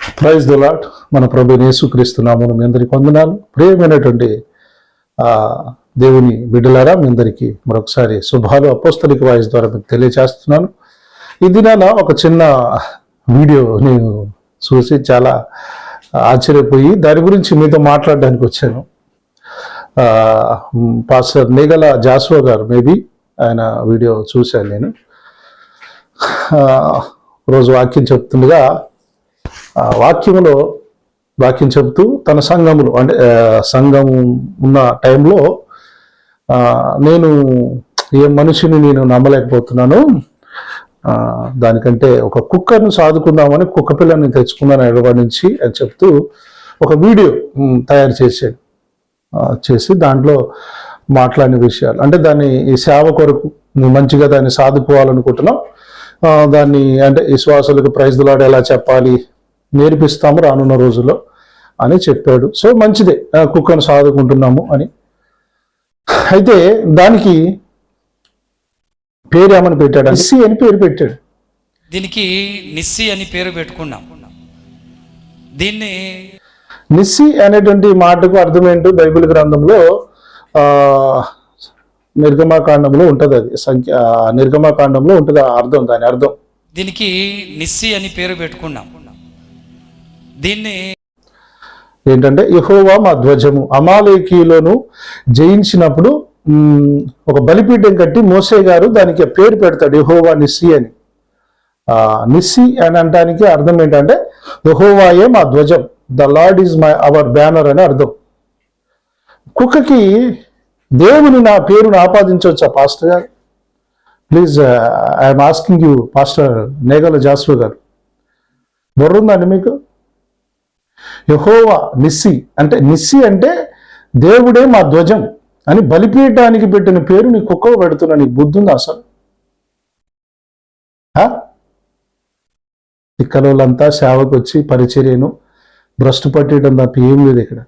Praise the lot మన ప్రభు యేసుక్రీస్తు మీ అందరికి వందనాలు. ప్రియమైనటువంటి దేవుని బిడ్డలారా మీ అందరికీ మరొకసారి శుభాలు అపోస్తలిక వాయిస్ ద్వారా మీకు తెలియజేస్తున్నాను ఈ దినాన ఒక చిన్న వీడియో నేను చూసి చాలా ఆశ్చర్యపోయి దాని గురించి మీతో మాట్లాడడానికి వచ్చాను. పాస్టర్ నేగల జాస్వా గారు మేబీ ఆయన వీడియో చూశాను నేను. రోజు వాక్యం చెప్తుండగా వాక్యములో వాక్యం చెబుతూ తన సంఘములు అంటే సంఘం ఉన్న టైంలో నేను ఏ మనిషిని నేను నమ్మలేకపోతున్నాను దానికంటే ఒక కుక్కను సాదుకుందామని కుక్క పిల్లని తెచ్చుకున్నాను హైదరాబాద్ నుంచి అని చెప్తూ ఒక వీడియో తయారు చేశాడు. చేసి దాంట్లో మాట్లాడిన విషయాలు. అంటే దాన్ని ఈ సేవ కొరకు నువ్వు మంచిగా దాన్ని సాదుకోవాలనుకుంటున్నాం దాన్ని అంటే విశ్వాసులకు ప్రైజ్లాడు ఎలా చెప్పాలి నేర్పిస్తాము రానున్న రోజుల్లో అని చెప్పాడు. సో మంచిదే కుక్కను సాదుకుంటున్నాము అని. అయితే దానికి పేరు ఏమని పెట్టాడు అసి అని పేరు పెట్టాడు. దీనికి నిస్సి అని పేరు పెట్టుకున్నాం. దీన్ని నిస్సి అనేటువంటి మాటకు అర్థం ఏంటో బైబిల్ గ్రంథంలో ఆ నిర్గమాకాండంలో ఉంటుంది అది. సంఖ్య నిర్గమాకాండంలో ఉంటుంది ఆ అర్థం దాని అర్థం. దీనికి నిస్సి అని పేరు పెట్టుకున్నాం. దీన్ని ఏంటంటే యహోవా మా ధ్వజము. అమాలేకీలోను జయించినప్పుడు ఒక బలిపీఠం కట్టి మోసే గారు దానికి పేరు పెడతాడు యహోవా నిస్సి అని. నిస్సి అని అనడానికి అర్థం ఏంటంటే యహోవాయే మా ధ్వజం. The Lord is my our banner అని అర్థం. కుక్కకి దేవుని నా పేరును ఆపాదించవచ్చా పాస్టర్ గారు? Please I'm asking you pastor నేగల జాస్వ గారు. బుర్రుందండి మీకు? యహోవా నిస్సి అంటే నిస్సి అంటే దేవుడే మా ధ్వజం అని బలిపీయటానికి పెట్టిన పేరు నీ కుక్క పెడుతున్నా నీకు బుద్ధి అసలు? ఆ? ఇక్కడ వాళ్ళంతా సేవకు వచ్చి పరిచర్యను భ్రష్టు పట్టేయడం తప్ప ఏం లేదు ఇక్కడ.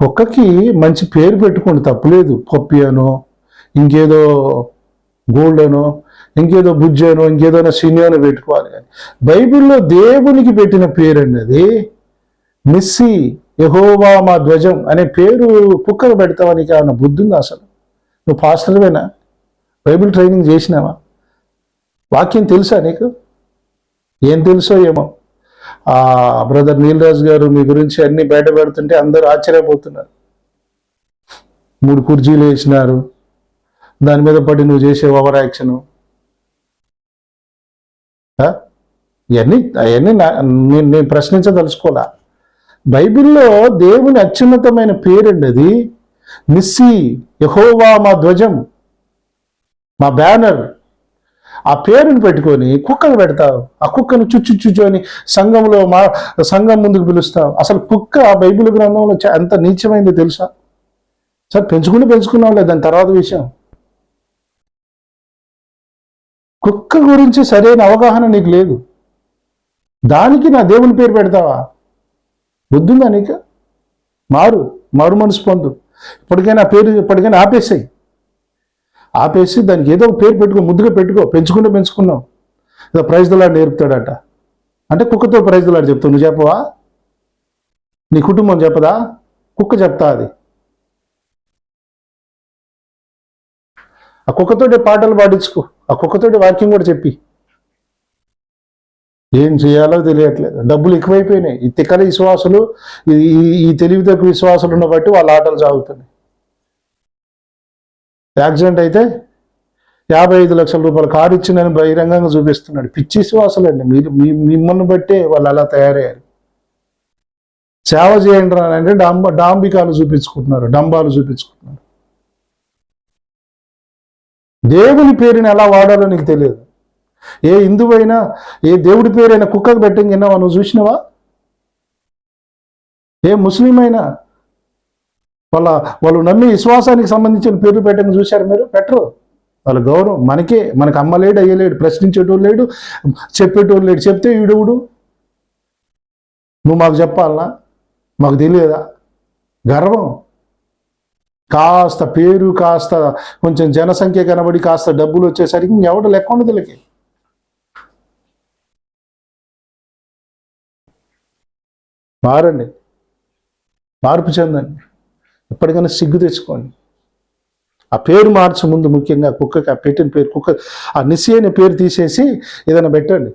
కుక్కకి మంచి పేరు పెట్టుకోండి తప్పులేదు. పప్పి అనో ఇంకేదో గోల్డ్ అనో ఇంకేదో బుజ్జనో ఇంకేదో సినియానో పెట్టుకోవాలి కానీ బైబిల్లో దేవునికి పెట్టిన పేరు అన్నది మిస్సి యహోవా మా ధ్వజం అనే పేరు కుక్కకు పెడతావని నీకు ఏమన్నా బుద్ధి అసలు? నువ్వు పాస్టర్వేనా? బైబిల్ ట్రైనింగ్ చేసినావా? వాక్యం తెలుసా నీకు? ఏం తెలుసో ఏమో? ఆ బ్రదర్ నీలరాజు గారు మీ గురించి అన్ని బయట పెడుతుంటే అందరూ ఆశ్చర్యపోతున్నారు. మూడు కుర్జీలు వేసినారు. దాని మీద పడి నువ్వు చేసే ఓవర్ యాక్షన్ ఇవన్నీ అవన్నీ నా- నేను నేను ప్రశ్నించదలుచుకోలే. బైబిల్లో దేవుని అత్యున్నతమైన పేరండి అది నిస్సి యహోవా మా ధ్వజం మా బ్యానర్. ఆ పేరుని పెట్టుకొని కుక్కను పెడతావు. ఆ కుక్కను చుచ్చు చుచ్చు అని సంఘంలో మా సంఘం ముందుకు పిలుస్తావు. అసలు కుక్క ఆ బైబిల్ గ్రంథంలో ఎంత నీచమైందో తెలుసా? సరే పెంచుకుంటూ పెంచుకున్నావు లేదు? దాని తర్వాత విషయం. కుక్క గురించి సరైన అవగాహన నీకు లేదు. దానికి నా దేవుని పేరు పెడతావా? బుద్ధుందా నీకు? మారు మారు మనసు పొందు. ఇప్పటికైనా పేరు ఇప్పటికైనా ఆపేసాయి. ఆపేసి దానికి ఏదో ఒక పేరు పెట్టుకో ముద్దుగా పెట్టుకో. పెంచుకుంటే పెంచుకున్నావు. ఏదో ప్రైజ్దలాడు నేర్పుతాడట. అంటే కుక్కతో ప్రైజ్దలాడు చెప్తావు. నువ్వు చెప్పవా? నీ కుటుంబం చెప్పదా? కుక్క చెప్తా అది. ఆ కుక్కతోటి పాటలు పాడించుకో. ఆ కుక్కతోటి వాక్యం కూడా చెప్పి. ఏం చేయాలో తెలియట్లేదు. డబ్బులు ఎక్కువైపోయినాయి. ఈ తిక్కల విశ్వాసులు ఈ తెలివి తక్కువ విశ్వాసులు ఉన్న బట్టి వాళ్ళ ఆటలు సాగుతున్నాయి. యాక్సిడెంట్ అయితే యాభై ఐదు లక్షల రూపాయలు కారు ఇచ్చిందని బహిరంగంగా చూపిస్తున్నాడు. పిచ్చి విశ్వాసులు అండి. మీరు మిమ్మల్ని బట్టే వాళ్ళు అలా తయారయ్యారు. సేవ చేయండి అని అంటే డాంబ డాంబికాలు చూపించుకుంటున్నారు. డంబాలు చూపించుకుంటున్నారు. దేవుని పేరుని ఎలా వాడాలో నీకు తెలియదు. ఏ హిందువైనా ఏ దేవుడి పేరైనా కుక్కకు పెట్టింగ్ విన్నావా నువ్వు చూసినావా? ఏ ముస్లిం అయినా వాళ్ళ వాళ్ళు నమ్మి విశ్వాసానికి సంబంధించిన పేర్లు పెట్టని చూశారు మీరు? పెట్టరు. వాళ్ళ గౌరవం మనకే. మనకు అమ్మలేడు అయ్యలేడు ప్రశ్నించేటోడు లేడు చెప్పేటోడు లేడు. చెప్తే ఈడువుడు? నువ్వు మాకు చెప్పాలనా? మాకు తెలియదా? గర్వం. కాస్త పేరు కాస్త కొంచెం జనసంఖ్య కనబడి కాస్త డబ్బులు వచ్చేసరికి ఎవడు లెక్క ఉండదు వీళ్ళకి. మారండి. మార్పు చెందండి. ఎప్పటికైనా సిగ్గు తెచ్చుకోండి. ఆ పేరు మార్చు ముందు ముఖ్యంగా కుక్కకి ఆ పెట్టిన పేరు కుక్క ఆ నిసి అనే పేరు తీసేసి ఏదైనా పెట్టండి.